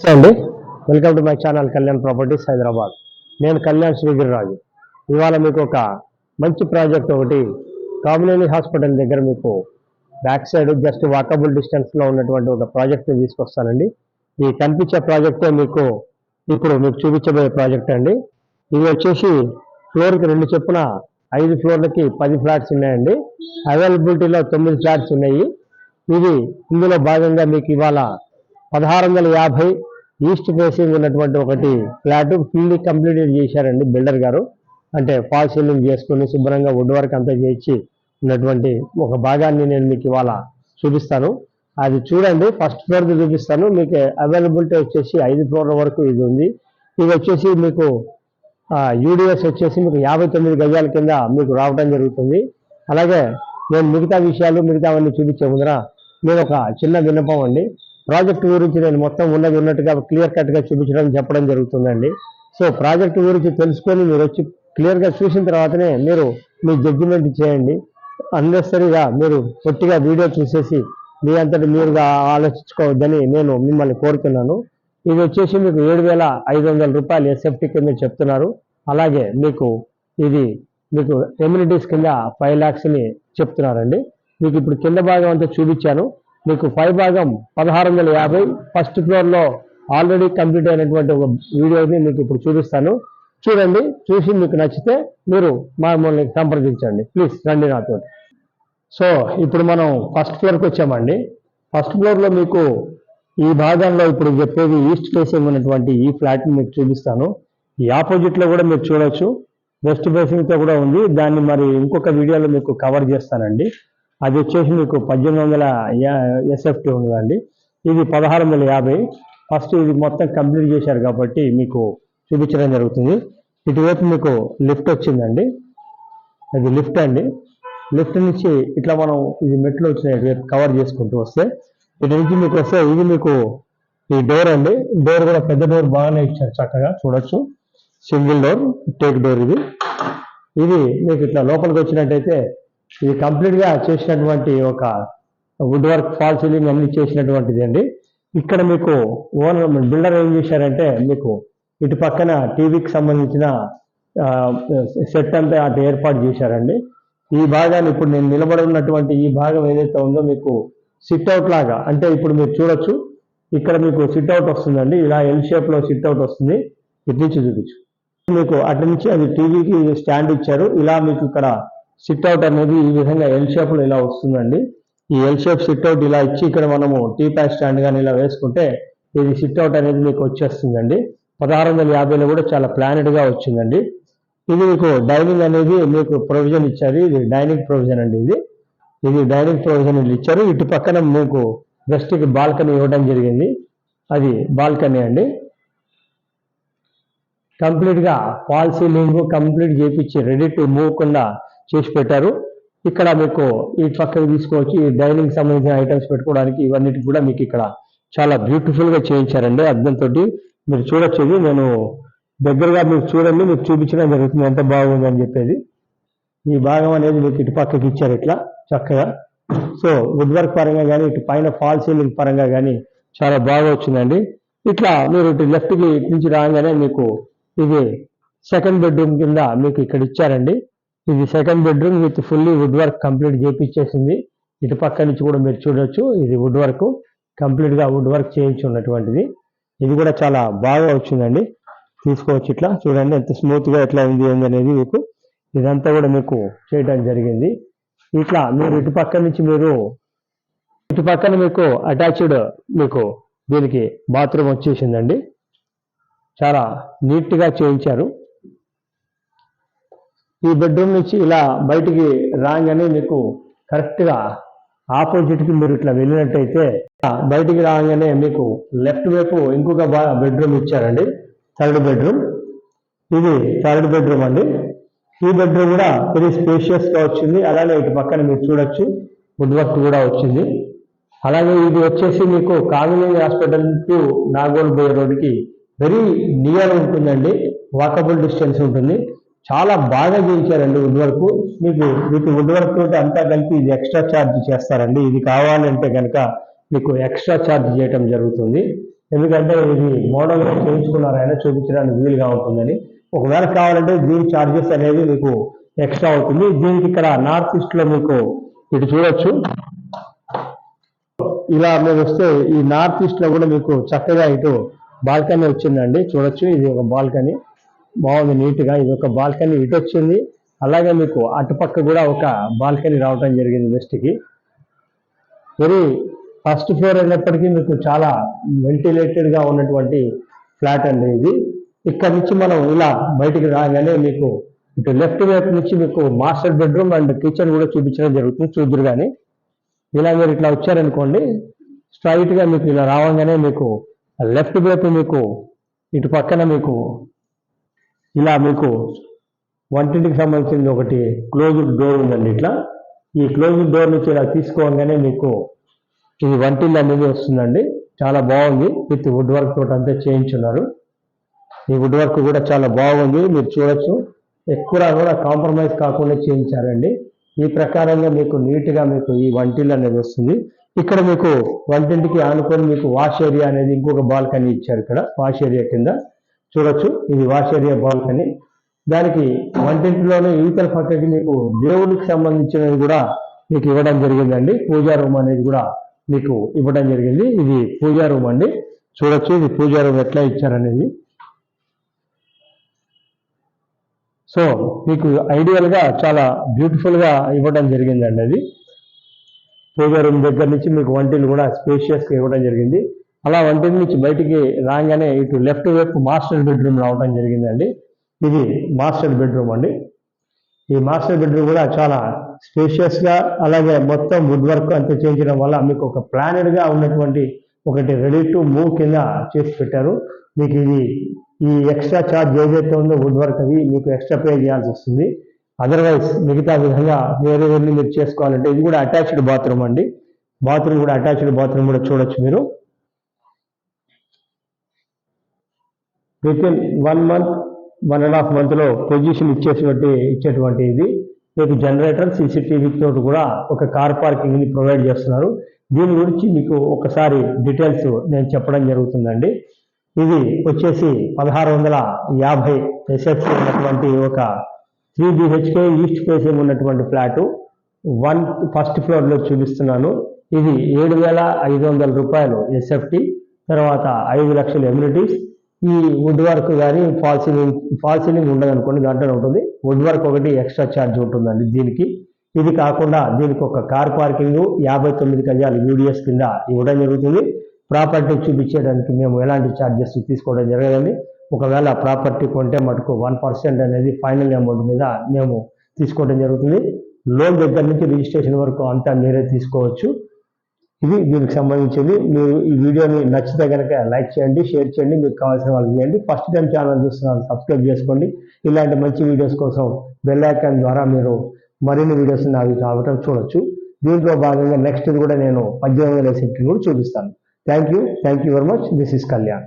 నమస్తే అండి. Welcome to my channel Kalyan properties Hyderabad. నేను కళ్యాణ్ శ్రీగిరిరాజు. ఇవాళ మీకు ఒక మంచి ప్రాజెక్ట్ ఒకటి కామినేని హాస్పిటల్ దగ్గర మీకు బ్యాక్ సైడ్ జస్ట్ వాకబుల్ డిస్టెన్స్లో ఉన్నటువంటి ఒక ప్రాజెక్ట్ని తీసుకొస్తానండి. ఈ కనిపించే ప్రాజెక్టే మీకు ఇప్పుడు మీకు చూపించబోయే ప్రాజెక్ట్ అండి. ఇది వచ్చేసి ఫ్లోర్కి రెండు చెప్పున ఐదు ఫ్లోర్లకి పది ఫ్లాట్స్ ఉన్నాయండి. అవైలబిలిటీలో తొమ్మిది ఫ్లాట్స్ ఉన్నాయి. ఇది ఇందులో భాగంగా మీకు ఇవాళ పదహారు వందల యాభై ఈస్ట్ ఫేసింగ్ ఉన్నటువంటి ఒకటి ఫ్లాట్ ఫుల్లీ కంప్లీట్ చేశారండి బిల్డర్ గారు. అంటే ఫాల్ సీలింగ్ చేసుకుని శుభ్రంగా వుడ్ వర్క్ అంతా చేయించి ఉన్నటువంటి ఒక భాగాన్ని నేను మీకు ఇవాళ చూపిస్తాను. అది చూడండి ఫస్ట్ ఫ్లోర్ చూపిస్తాను. మీకు అవైలబిలిటీ వచ్చేసి ఐదు ఫ్లోర్ల వరకు ఇది ఉంది. ఇది వచ్చేసి మీకు యూడిఎస్ వచ్చేసి మీకు యాభై తొమ్మిది గజాల కింద మీకు రావడం జరుగుతుంది. అలాగే నేను మిగతా విషయాలు మిగతావన్నీ చూపించే ముందర నేను ఒక చిన్న విన్నపం అండి. ప్రాజెక్ట్ గురించి నేను మొత్తం ఉన్నది ఉన్నట్టుగా క్లియర్ కట్గా చూపించడం చెప్పడం జరుగుతుందండి. సో ప్రాజెక్ట్ గురించి తెలుసుకొని మీరు వచ్చి క్లియర్గా చూసిన తర్వాతనే మీరు మీ జడ్జిమెంట్ చేయండి. అన్నెసరిగా మీరు పొట్టిగా వీడియో చూసేసి మీ అంతటి మీరుగా ఆలోచించుకోవద్దని నేను మిమ్మల్ని కోరుతున్నాను. ఇది వచ్చేసి మీకు ఏడు వేల ఐదు వందల రూపాయలు ఎస్ఎఫ్టీ కింద చెప్తున్నారు. అలాగే మీకు ఇది మీకు ఎమ్యూనిటీస్ కింద ఫైవ్ ల్యాక్స్ని చెప్తున్నారండి. మీకు ఇప్పుడు కింద భాగం అంతా చూపించాను. మీకు పై భాగం పదహారు వందల యాభై. ఫస్ట్ ఫ్లోర్లో ఆల్రెడీ కంప్లీట్ అయినటువంటి ఒక వీడియోని మీకు ఇప్పుడు చూపిస్తాను. చూడండి చూసి మీకు నచ్చితే మీరు మమ్మల్ని సంప్రదించండి. ప్లీజ్ రండి నాతో. సో ఇప్పుడు మనం ఫస్ట్ ఫ్లోర్కి వచ్చామండి. ఫస్ట్ ఫ్లోర్లో మీకు ఈ భాగంలో ఇప్పుడు చెప్పేది ఈస్ట్ ఫేసింగ్ ఉన్నటువంటి ఈ ఫ్లాట్ని మీకు చూపిస్తాను. ఈ ఆపోజిట్లో కూడా మీరు చూడొచ్చు. వెస్ట్ ఫేసింగ్తో కూడా ఉంది. దాన్ని మరి ఇంకొక వీడియోలో మీకు కవర్ చేస్తానండి. అది వచ్చేసి మీకు పద్దెనిమిది వందల ఎస్ఎఫ్టీ ఉందండి. ఇది పదహారు వందల యాభై. ఫస్ట్ ఇది మొత్తం కంప్లీట్ చేశారు కాబట్టి మీకు చూపించడం జరుగుతుంది. ఇటువైపు మీకు లిఫ్ట్ వచ్చిందండి. అది లిఫ్ట్ అండి. లిఫ్ట్ నుంచి ఇట్లా మనం ఇది మెట్లు వచ్చినాయి ఇటువైపు కవర్ చేసుకుంటూ వస్తే. ఇటు నుంచి మీకు వస్తే ఇది మీకు ఈ డోర్ అండి. డోర్ కూడా పెద్ద డోర్ బాగానే ఇచ్చారు చక్కగా చూడొచ్చు. సింగిల్ డోర్ టేక్ డోర్ ఇది. ఇది మీకు ఇట్లా లోపలికి వచ్చినట్టయితే ఇది కంప్లీట్గా చేసినటువంటి ఒక వుడ్ వర్క్ ఫాల్ సీలింగ్ అన్ని చేసినటువంటిది అండి. ఇక్కడ మీకు ఓనర్ బిల్డర్ ఏం చేశారంటే మీకు ఇటు పక్కన టీవీకి సంబంధించిన సెట్ అంతా అటు ఏర్పాటు చేశారండి. ఈ భాగాన్ని ఇప్పుడు నేను నిలబడి ఉన్నటువంటి ఈ భాగం ఏదైతే ఉందో మీకు సిట్ అవుట్ లాగా అంటే ఇప్పుడు మీరు చూడొచ్చు. ఇక్కడ మీకు సిట్ అవుట్ వస్తుందండి. ఇలా ఎల్ షేప్లో సిట్అవుట్ సిట్ అవుట్ వస్తుంది. ఇటు నుంచి చూపించు. మీకు అటు నుంచి అది టీవీకి స్టాండ్ ఇచ్చారు. ఇలా మీకు ఇక్కడ సిట్ అవుట్ అనేది ఈ విధంగా ఎల్ షేప్లో ఇలా వస్తుందండి. ఈ ఎల్ షేప్ సిట్ అవుట్ ఇలా ఇచ్చి ఇక్కడ మనము టీ ప్యాక్ స్టాండ్ కానీ ఇలా వేసుకుంటే ఇది సిట్ అవుట్ అనేది మీకు వచ్చేస్తుందండి. పదహారు వందల యాభైలో కూడా చాలా ప్లానెడ్గా వచ్చిందండి. ఇది మీకు డైనింగ్ అనేది మీకు ప్రొవిజన్ ఇచ్చారు. ఇది డైనింగ్ ప్రొవిజన్ అండి ఇది. ఇది డైనింగ్ ప్రొవిజన్ ఇచ్చారు. ఇటు పక్కన మీకు వెస్ట్కి బాల్కనీ ఇవ్వడం జరిగింది. అది బాల్కనీ అండి. కంప్లీట్గా ఫాల్ సీలింగ్ కంప్లీట్ చేపించి రెడీ టు మూవ్ కుండా చేసి పెట్టారు. ఇక్కడ మీకు ఈ పక్కకి తీసుకోవచ్చు ఈ డైనింగ్ సంబంధించిన ఐటమ్స్ పెట్టుకోవడానికి ఇవన్నిటి కూడా మీకు ఇక్కడ చాలా బ్యూటిఫుల్గా చేయించారండి. అద్దంతో మీరు చూడొచ్చు నేను దగ్గరగా మీరు చూడండి మీకు చూపించడం జరుగుతుంది. ఎంత బాగుంది అని చెప్పేది. ఈ భాగం అనేది మీకు ఇటు పక్కకి ఇచ్చారు ఇట్లా చక్కగా. సో వుడ్ వర్క్ పరంగా కానీ ఇటు పైన ఫాల్ సీలింగ్ పరంగా కానీ చాలా బాగా వచ్చిందండి. ఇట్లా మీరు ఇటు లెఫ్ట్కి ఇటు నుంచి రాగానే మీకు ఇది సెకండ్ బెడ్రూమ్ కింద మీకు ఇక్కడ ఇచ్చారండి. ఇది second bedroom with fully wood work complete చేపించేసింది. ఇటు పక్క నుంచి కూడా మీరు చూడొచ్చు ఇది వుడ్ వర్క్ కంప్లీట్గా వుడ్ వర్క్ చేయించి ఉన్నటువంటిది. ఇది కూడా చాలా బాగా వచ్చిందండి. తీసుకోవచ్చు ఇట్లా. చూడండి ఎంత స్మూత్గా ఎట్లా ఉంది ఏంది అనేది మీకు ఇదంతా కూడా మీకు చేయడం జరిగింది. ఇట్లా మీరు ఇటు పక్క నుంచి మీరు ఇటు పక్కన మీకు అటాచ్డ్ మీకు దీనికి బాత్రూమ్ వచ్చేసిందండి. చాలా నీట్గా చేయించారు. ఈ బెడ్రూమ్ నుంచి ఇలా బయటికి రాగానే మీకు కరెక్ట్గా ఆపోజిట్కి మీరు ఇట్లా వెళ్ళినట్టయితే బయటికి రాగానే మీకు లెఫ్ట్ వైపు ఇంకొక బెడ్రూమ్ ఇచ్చారండి థర్డ్ బెడ్రూమ్ ఇది థర్డ్ బెడ్రూమ్ అండి. ఈ బెడ్రూమ్ కూడా వెరీ స్పేషియస్గా వచ్చింది. అలానే ఇటు పక్కన మీరు చూడొచ్చు వుడ్ వర్క్ కూడా వచ్చింది. అలాగే ఇది వచ్చేసి మీకు కామినేని హాస్పిటల్ టు నాగోల్ బోయ్ రోడ్కి వెరీ నియర్ ఉంటుందండి. వాకబుల్ డిస్టెన్స్ ఉంటుంది. చాలా బాగా చేయించారండి వుడ్ వర్క్ మీకు విత్ వుడ్ వర్క్ తోటి అంతా కలిపి ఇది ఎక్స్ట్రా ఛార్జ్ చేస్తారండి. ఇది కావాలంటే కనుక మీకు ఎక్స్ట్రా ఛార్జ్ చేయటం జరుగుతుంది. ఎందుకంటే ఇది మోడల్ చేయించుకున్నారైనా చూపించడానికి వీలుగా ఉంటుందని. ఒకవేళ కావాలంటే దీని ఛార్జెస్ అనేది మీకు ఎక్స్ట్రా అవుతుంది. దీనికి ఇక్కడ నార్త్ ఈస్ట్లో మీకు ఇటు చూడొచ్చు. ఇలా మీరు వస్తే ఈ నార్త్ ఈస్ట్లో కూడా మీకు చక్కగా ఇటు బాల్కనీ వచ్చిందండి. చూడొచ్చు. ఇది ఒక బాల్కనీ. బాగుంది నీట్గా ఇది ఒక బాల్కనీ ఇటు వచ్చింది అలాగే మీకు అటుపక్క కూడా ఒక బాల్కనీ రావడం జరిగింది వెస్ట్కి. వెరీ ఫస్ట్ ఫ్లోర్ అయినప్పటికీ మీకు చాలా వెంటిలేటెడ్గా ఉన్నటువంటి ఫ్లాట్ అండి ఇది. ఇక్కడ నుంచి మనం ఇలా బయటికి రాగానే మీకు ఇటు లెఫ్ట్ వైపు నుంచి మీకు మాస్టర్ బెడ్రూమ్ అండ్ కిచెన్ కూడా చూపించడం జరుగుతుంది చూద్దరు కానీ ఇలా మీరు ఇట్లా వచ్చారనుకోండి స్ట్రైట్గా మీకు ఇలా రావంగానే మీకు లెఫ్ట్ వైపు మీకు ఇటు పక్కన మీకు ఇలా మీకు వంటింటికి సంబంధించింది ఒకటి క్లోజ్డ్ డోర్ ఉందండి ఇట్లా. ఈ క్లోజ్డ్ డోర్ నుంచి ఇలా తీసుకోగానే మీకు ఇది వంటిల్లు అనేది వస్తుందండి. చాలా బాగుంది. విత్ వుడ్ వర్క్ తోటి అంతా చేయించున్నారు. ఈ వుడ్ వర్క్ కూడా చాలా బాగుంది. మీరు చూడొచ్చు. ఎక్కువ కూడా కాంప్రమైజ్ కాకుండా చేయించారండి. ఈ ప్రకారంగా మీకు నీట్గా మీకు ఈ వంటిల్లు అనేది వస్తుంది. ఇక్కడ మీకు వంటింటికి ఆనుకొని మీకు వాష్ ఏరియా అనేది ఇంకొక బాల్కనీ ఇచ్చారు ఇక్కడ. వాష్ ఏరియా కింద. చూడొచ్చు. ఇది వాష్ బాల్ అని. దానికి వంటింటిలోనే ఈతల పక్కకి మీకు దేవుడికి సంబంధించినవి కూడా మీకు ఇవ్వడం జరిగిందండి. పూజా రూమ్ అనేది కూడా మీకు ఇవ్వడం జరిగింది. ఇది పూజా రూమ్ అండి. చూడొచ్చు ఇది పూజా రూమ్ ఎట్లా ఇచ్చారనేది. సో మీకు ఐడియల్గా చాలా బ్యూటిఫుల్గా ఇవ్వడం జరిగిందండి అది. పూజా రూమ్ దగ్గర నుంచి మీకు వంటిలు కూడా స్పేషియస్గా ఇవ్వడం జరిగింది. అలా వంటిల్ నుంచి బయటికి రాగానే ఇటు లెఫ్ట్ వైపు మాస్టర్ బెడ్రూమ్ రావడం జరిగిందండి. ఇది మాస్టర్ బెడ్రూమ్ అండి. ఈ మాస్టర్ బెడ్రూమ్ కూడా చాలా స్పేషియస్గా అలాగే మొత్తం వుడ్ వర్క్ అంతా చేయించడం వల్ల మీకు ఒక ప్లానెడ్గా ఉన్నటువంటి ఒకటి రెడీ టు మూవ్ కింద చేసి పెట్టారు. మీకు ఇది ఈ ఎక్స్ట్రా ఛార్జ్ ఏదైతే ఉందో వుడ్ వర్క్ అది మీకు ఎక్స్ట్రా పే చేయాల్సి వస్తుంది. అదర్వైజ్ మిగతా విధంగా వేరే వెళ్ళి మీరు చేసుకోవాలంటే ఇది కూడా అటాచ్డ్ బాత్రూమ్ అండి. బాత్రూమ్ కూడా అటాచ్డ్ బాత్రూమ్ కూడా చూడొచ్చు మీరు. With in one month one and half మంత్లో పొజిషన్ ఇచ్చేటువంటి ఇచ్చేటువంటి ఇది. మీకు జనరేటర్ సీసీటీవీ తోటి కూడా ఒక కార్ పార్కింగ్ని ప్రొవైడ్ చేస్తున్నారు. దీని గురించి మీకు ఒకసారి డీటెయిల్స్ నేను చెప్పడం జరుగుతుందండి. ఇది వచ్చేసి పదహారు వందల యాభై ఎస్ఎఫ్సి ఉన్నటువంటి ఒక త్రీ బిహెచ్కే ఈస్ట్ ఫేసింగ్ ఉన్నటువంటి ఫ్లాటు వన్ ఫస్ట్ ఫ్లోర్లో చూపిస్తున్నాను. ఇది ఏడు వేల ఐదు వందల రూపాయలు ఎస్ఎఫ్టీ తర్వాత ఐదు లక్షల ఎమ్యూనిటీస్ ఈ వుడ్ వర్క్ కానీ ఫాల్ సీలింగ్ ఫాల్ సీలింగ్ ఉండదు అనుకోండి దాంట్లో ఉంటుంది వుడ్ వర్క్ ఒకటి ఎక్స్ట్రా ఛార్జ్ ఉంటుందండి దీనికి. ఇది కాకుండా దీనికి ఒక కార్ పార్కింగ్ యాభై తొమ్మిది గజాలు యూడిఎస్ కింద ఇవ్వడం జరుగుతుంది. ప్రాపర్టీ చూపించేయడానికి మేము ఎలాంటి ఛార్జెస్ తీసుకోవడం జరగదండి. ఒకవేళ ప్రాపర్టీ కొంటే మటుకు వన్ పర్సెంట్ అనేది ఫైనల్ అమౌంట్ మీద మేము తీసుకోవడం జరుగుతుంది. లోన్ దగ్గర నుంచి రిజిస్ట్రేషన్ వరకు అంతా మీరే తీసుకోవచ్చు. ఇది దీనికి సంబంధించింది. మీరు ఈ వీడియోని నచ్చితే కనుక లైక్ చేయండి షేర్ చేయండి మీకు కావాల్సిన వాళ్ళు చేయండి. ఫస్ట్ టైం ఛానల్ చూస్తున్నారు సబ్స్క్రైబ్ చేసుకోండి. ఇలాంటి మంచి వీడియోస్ కోసం బెల్ ఐకాన్ ద్వారా మీరు మరిన్ని వీడియోస్ నావి కావటం చూడొచ్చు. దీంట్లో భాగంగా నెక్స్ట్ కూడా నేను పద్దెనిమిది వందల సెక్యూర్ కూడా చూపిస్తాను. Thank you thank you very much this is Kalyan